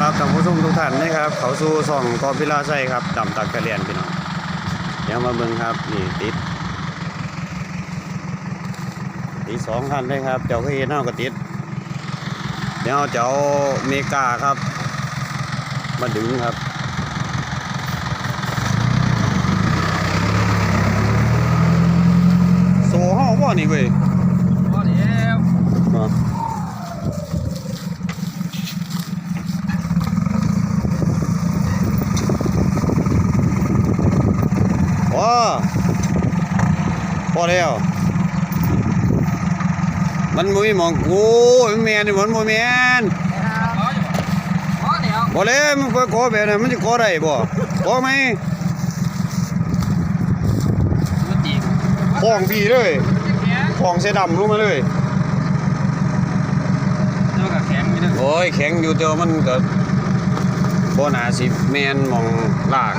ท่านผู้ชมทุกท่านนะครับ เขาสู่ส่องกอพิลาไซครับจำตักกะเรียนพี่น้องเดี๋ยวมาเบิ่งครับนี่ติดติดสองคันเลยครับเจ้าเคยเห็นเฮาก็ติดเดี๋ยวเจ้าเมกาครับ มาดึงครับโซ่เฮาบ่นี่เว้ย พอแล้ว มา ว้าพอแล้วมันมุ้ยมองโอ้ยมันแมนนี่มันบ่แมนพอแล้วบ่เลยมันไปขอแบบนั้นมันจะขอได้บ่ขอไหมมันจริงคล้องพี่เลยแข็งคล้องเสดำลงมาเลยเท่ากับแข็งอยู่เด้อโอ้ยแข็งอยู่แต่ว่ามันก็บ่น่าสิแม่นหมองลาก